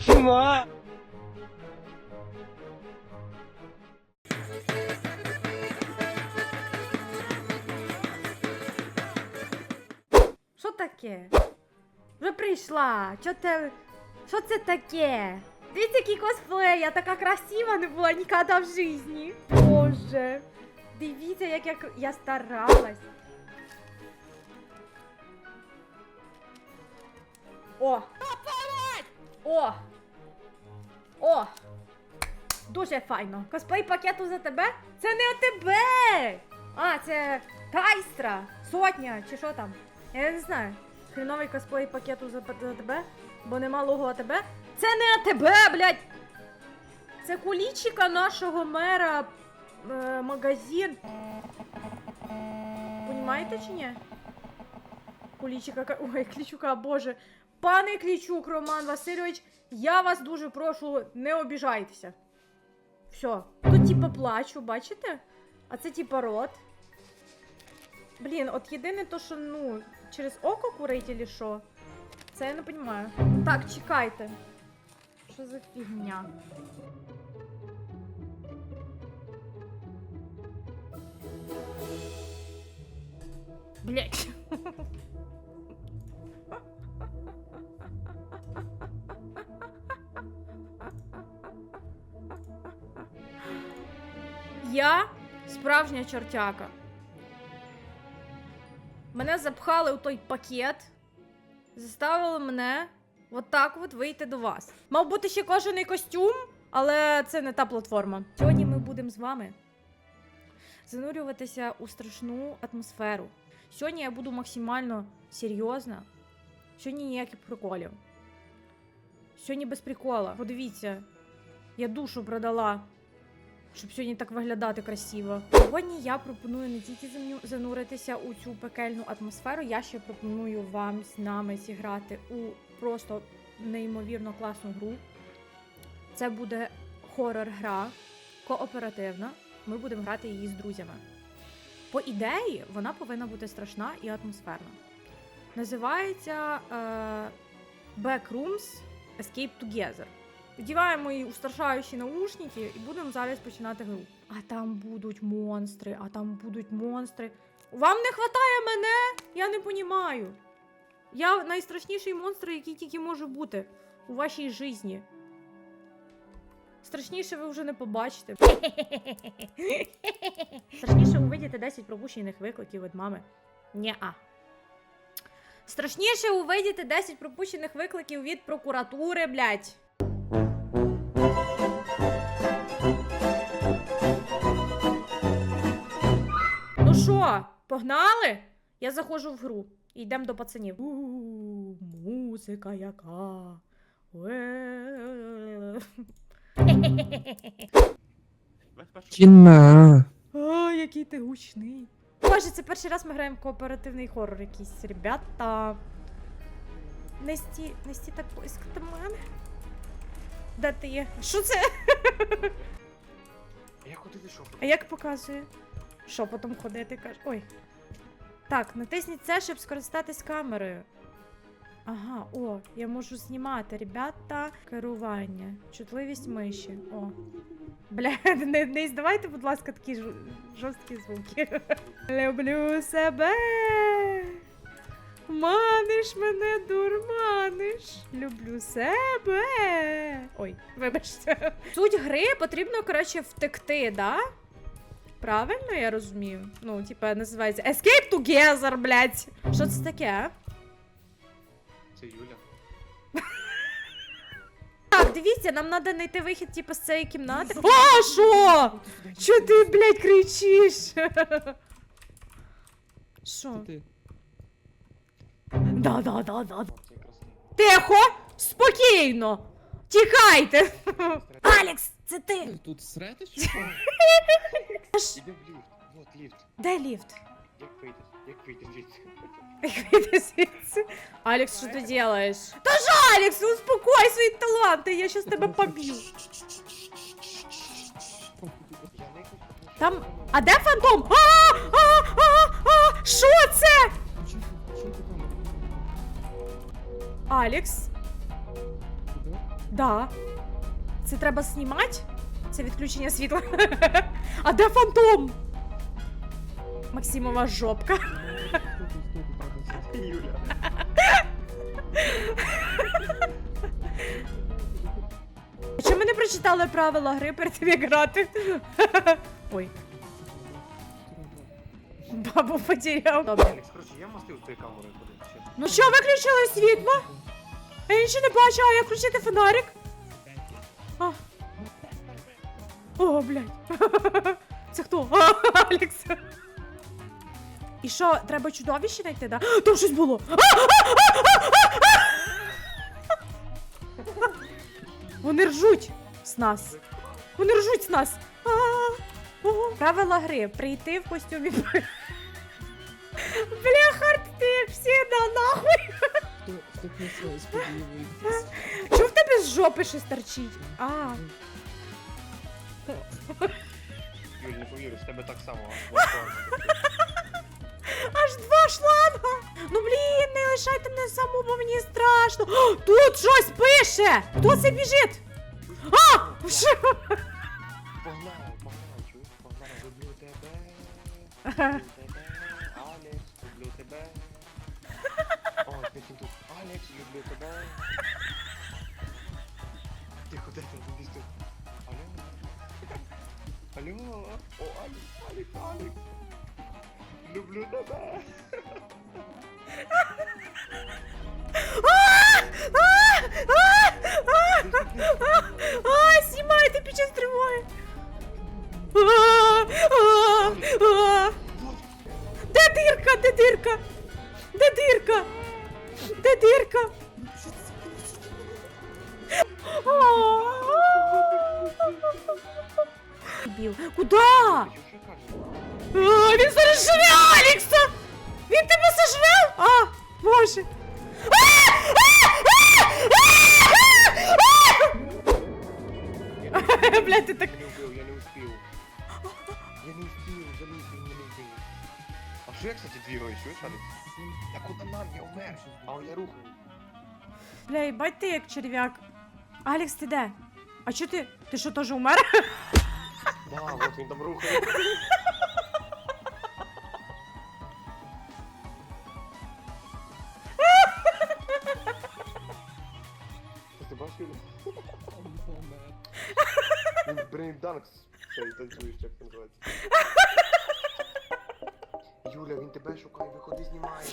Що таке? Вже прийшла. Чо те. Що це таке? Дивіться, який косплей, я така красива не була ніколи в житті. Боже. Дивіться, як я, я старалась. О! О! О! Дуже файно. Косплей пакету за тебе? Це не АТБ! А, це Тайстра! Сотня, чи що там? Я не знаю. Хреновий косплей пакету за, за тебе, бо нема лого АТБ. Це не АТБ, блядь! Це кулічика нашого мера е, магазин. Понімаєте чи ні? Кулічика, ой, Клічука, боже. Пане Клічук, Роман Васильович, я вас дуже прошу, не обіжайтеся. Все. Тут типа плачу, бачите? А це типа рот. Блін, от єдине то, що ну, через око курить или що? Це я не розумію. Так, чекайте. Що за фігня? Блять. Я справжня чортяка. Мене запхали у той пакет, заставили мене от так от вийти до вас. Мав бути ще кожаний костюм, але це не та платформа. Сьогодні ми будемо з вами занурюватися у страшну атмосферу. Сьогодні я буду максимально серйозна. Сьогодні ніяких приколів. Сьогодні без прикола. Подивіться, я душу продала щоб сьогодні так виглядати красиво. Сьогодні я пропоную не тільки зануритися у цю пекельну атмосферу, я ще пропоную вам з нами зіграти у просто неймовірно класну гру. Це буде хорор-гра, кооперативна. Ми будемо грати її з друзями. По ідеї, вона повинна бути страшна і атмосферна. Називається е, Backrooms Escape Together. Вдіваємо її устрашаючі наушники і будемо зараз починати гру. А там будуть монстри, а там будуть монстри. Вам не вистачає мене? Я не понімаю. Я найстрашніший монстр, який тільки може бути у вашій житті. Страшніше ви вже не побачите. Страшніше увидіти 10 пропущених викликів від мами. Ні-а. Страшніше увидіти 10 пропущених викликів від прокуратури, блядь. Погнали? Я заходжу в гру. І йдемо до пацанів. У, музика яка. Кіна. О, який ти гучний. Боже, це перший раз ми граємо в кооперативний хорор якийсь, ребята. Несті, Несті так до мене. Де ти є? Що це? Я куди вийшов? А як показує? Що потім ходити каже. Ой. Так, натисніть це, щоб скористатись камерою. Ага, о, я можу знімати, ребята. Керування. Чутливість миші. О. Бля, не, не здавайте, будь ласка, такі жу- жорсткі звуки. Люблю себе. Маниш мене, дурманиш. Люблю себе. Ой, вибачте. Суть гри потрібно, коротше, втекти, да? Правильно я розумію? Ну, типа, називається Escape Together, блядь. Що це таке? а? Це Юля. Так, дивіться, нам треба знайти вихід, типу, з цієї кімнати. О, що? Що ти, блядь, кричиш? Що? Ти. Да, да, да, да. Тихо! Спокійно! Тікайте! Алекс, це ти! Тут срати що? Іди в ліфт. Вот ліфт. Де ліфт? Як вийти? Як звідси? Як вийти звідси? Алекс, що ти робиш? Та ж, Алекс, успокой свої таланти, я щас тебе поб'ю. Я не хочу. Там. А де фантом? А, а, а, а, що це? Чим ти- чим ти камеру? Алекс, Куди? Да. Це треба знімати? Це відключення світла. А де фантом? Максимова жопка. Юля. Чому ми не прочитали правила гри перед тим, як грати? Ой, бабу потеряв. Алекс, я мастив куди. Ну що, виключили світло? Я нічого не бачу, а як включити фонарик? А. О, блядь. Це хто? Алекс. І що, треба чудовище знайти, да? Там щось було. Вони ржуть з нас. Вони ржуть з нас. Правила гри. Прийти в костюмі. Бляха, ти всі на нахуй. Чого в тебе з жопи щось торчить? А, Юль, не повірю, з тебе так само. влаштовано. аж два шланга. Ну блін, не лишайте мене саму, бо мені страшно. О, тут щось пише. Хто це біжить? А! Що? Погнали, погнали, чуєш? Погнали, люблю тебе. Люблю тебе. Алекс, люблю тебе. О, ти тут. Алекс, люблю тебе. Тихо, де ти? Десь тут. Алло? Алло? О, Алекс, Алекс, Алекс. Люблю тебе. А! А! А! А! А! Дебіл. Куда? Ти що кажеш? А, він зараз живе Алікса! Він тебе сожрав? А, боже. А! А! А! А! А! Блядь, ти так... Я не вбив, я не успів. Я не успів, заліз, він мене вбив. А що я, кстати, двигаю, чуєш, Алекс? Я куди нам, я умер. А я рухаю. Бля, їбать ти як черв'як. Алекс, ти де? А чо ти? Ти що, теж умер? Да, вот він там рухає. Ти бачиш? Він брейнданкс цей танцюєш, як це називається. Юля, він тебе шукає, виходи, знімай.